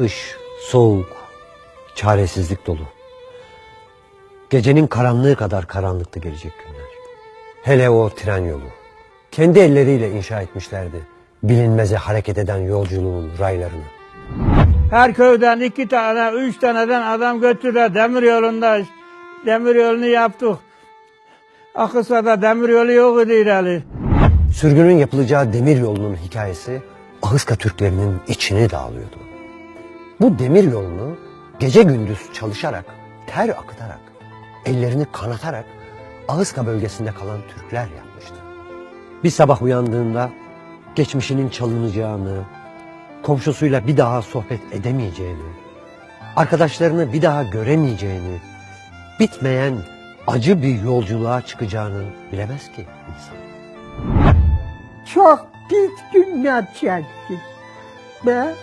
Kış, soğuk, çaresizlik dolu. Gecenin karanlığı kadar karanlıktı gelecek günler. Hele o tren yolu. Kendi elleriyle inşa etmişlerdi. Bilinmeze hareket eden yolculuğun raylarını. Her köyden iki tane, üç taneden adam götürdüler demir yolunda. Demir yolunu yaptık. Akısa'da demir yolu yok idi ileri. Sürgünün yapılacağı demir yolunun hikayesi Ahıska Türklerinin içini dağılıyordu. Bu demir yolunu gece gündüz çalışarak, ter akıtarak, ellerini kanatarak Ahıska bölgesinde kalan Türkler yapmıştı. Bir sabah uyandığında geçmişinin çalınacağını, komşusuyla bir daha sohbet edemeyeceğini, arkadaşlarını bir daha göremeyeceğini, bitmeyen acı bir yolculuğa çıkacağını bilemez ki insan. Çok pis günler çektik. Ve